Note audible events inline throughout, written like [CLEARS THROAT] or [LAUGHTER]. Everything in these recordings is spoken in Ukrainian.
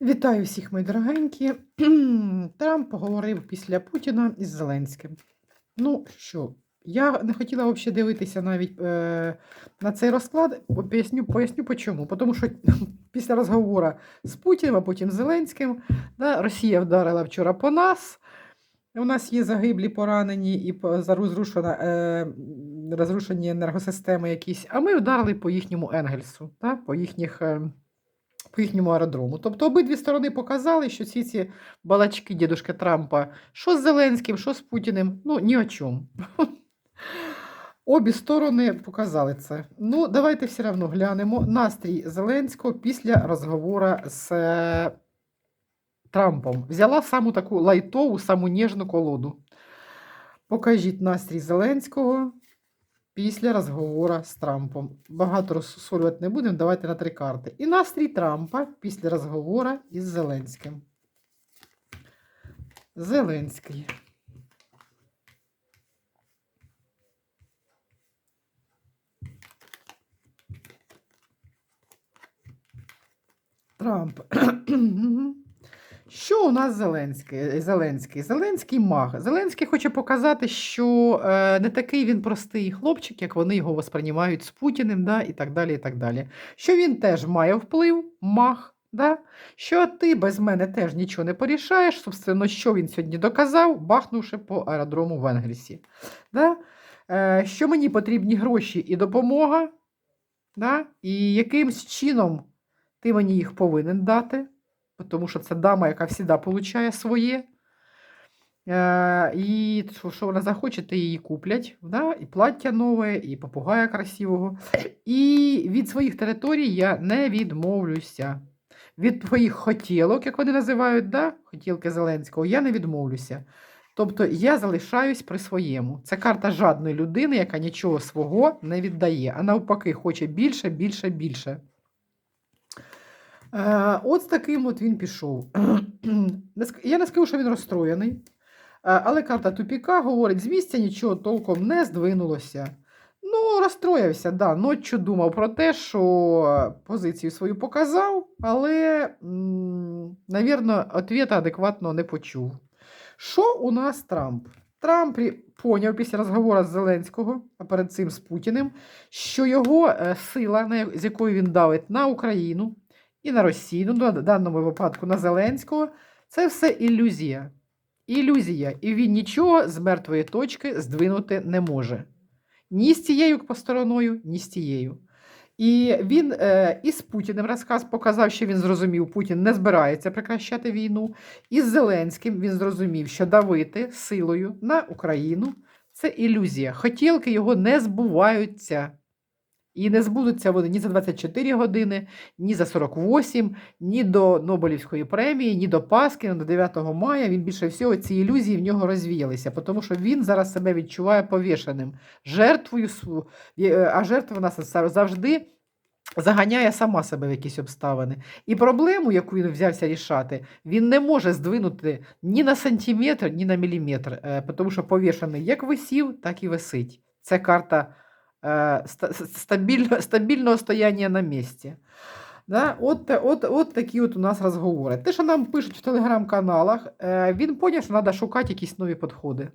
Вітаю всіх, мої дорогенькі. [CLEARS THROAT] Трамп поговорив після Путіна із Зеленським. Ну що, я не хотіла взагалі дивитися навіть е, на цей розклад. Поясню, поясню по чому. Тому що [CLEARS THROAT] після розговору з Путіним, а потім з Зеленським, да, Росія вдарила вчора по нас. У нас є загиблі, поранені і розрушена, е, розрушені енергосистеми якісь, а ми вдарили по їхньому Енгельсу, да, по їхніх. Е, по їхньому аеродрому. Тобто обидві сторони показали, що всі ці балачки дідушки Трампа, що з Зеленським, що з Путіним, ну ні о чому. Обі сторони показали це. Ну, давайте все одно глянемо настрій Зеленського після розговору з е, Трампом. Взяла саму таку лайтову, саму ніжну колоду. Покажіть настрій Зеленського після розговору з Трампом. Багато розсолювати не будемо, давайте на три карти. І настрій Трампа після розговору із Зеленським. Зеленський. Трамп. [CLEARS THROAT] Що у нас Зеленський? Зеленський? Зеленський маг. Зеленський хоче показати, що е, не такий він простий хлопчик, як вони його восприймають з Путіним, да, і так далі. і так далі. Що він теж має вплив, маг, да? що ти без мене теж нічого не порішаєш. Собственно, що він сьогодні доказав, бахнувши по аеродрому в Енгельсі. Да? Е, що мені потрібні гроші і допомога, да? і якимсь чином ти мені їх повинен дати тому що це дама, яка завжди получає своє. Е, і що, вона захоче, ти її куплять. Да? І плаття нове, і попугая красивого. І від своїх територій я не відмовлюся. Від твоїх хотілок, як вони називають, да? хотілки Зеленського, я не відмовлюся. Тобто я залишаюсь при своєму. Це карта жадної людини, яка нічого свого не віддає, а навпаки, хоче більше, більше, більше. Е, От з таким от він пішов. [CLEARS THROAT] Я не скажу, що він розстроєний, е, але карта тупіка говорить, з місця нічого толком не здвинулося. Ну, розстроївся, да. Ноччю думав про те, що позицію свою показав, але, м, навірно, ответа адекватно не почув. Що у нас Трамп? Трамп поняв після розговору з Зеленського, а перед цим з Путіним, що його е, сила, з якою він давить на Україну, і на Росію, ну, в даному випадку на Зеленського, це все ілюзія. Ілюзія. І він нічого з мертвої точки здвинути не може. Ні з цією стороною, ні з тією. І він е, із Путіним розказ показав, що він зрозумів, Путін не збирається прекращати війну. І з Зеленським він зрозумів, що давити силою на Україну це ілюзія. Хотілки його не збуваються. І не збудуться вони ні за 24 години, ні за 48, ні до Нобелівської премії, ні до Пасхи, ні до 9 мая. Він більше всього ці ілюзії в нього розвіялися, тому що він зараз себе відчуває повішеним, жертвою, е, а жертва нас завжди заганяє сама себе в якісь обставини. І проблему, яку він взявся рішати, він не може здвинути ні на сантиметр, ні на міліметр, е, тому що повішений як висів, так і висить. Це карта е, стабільного [LAUGHS] стояння на місці. Да? От, от, от такі от у нас розговори. Те, що нам пишуть в телеграм-каналах, е, він поняв, що треба шукати якісь нові підходи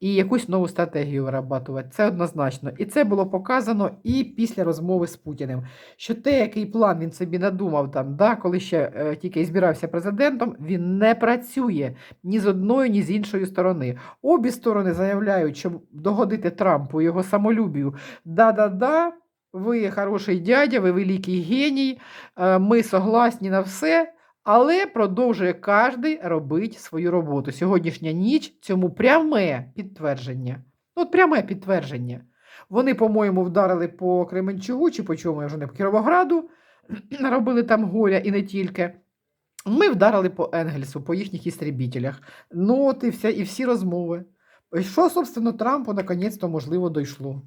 і якусь нову стратегію вирабатувати. Це однозначно. І це було показано і після розмови з Путіним. Що те, який план він собі надумав там, да, коли ще е, тільки збирався президентом, він не працює ні з одної, ні з іншої сторони. Обі сторони заявляють, що догодити Трампу, його самолюбію, да-да-да. Ви хороший дядя, ви великий геній, е, ми согласні на все, але продовжує кожен робити свою роботу. Сьогоднішня ніч цьому пряме підтвердження. Ну, От пряме підтвердження. Вони, по-моєму, вдарили по Кременчугу, чи по чому я вже не по Кіровограду, [CLEARS THROAT] наробили там горя і не тільки. Ми вдарили по Енгельсу, по їхніх істребітелях. Ну, от і, вся, і всі розмови. Що, собственно, Трампу наконець-то, можливо, дійшло.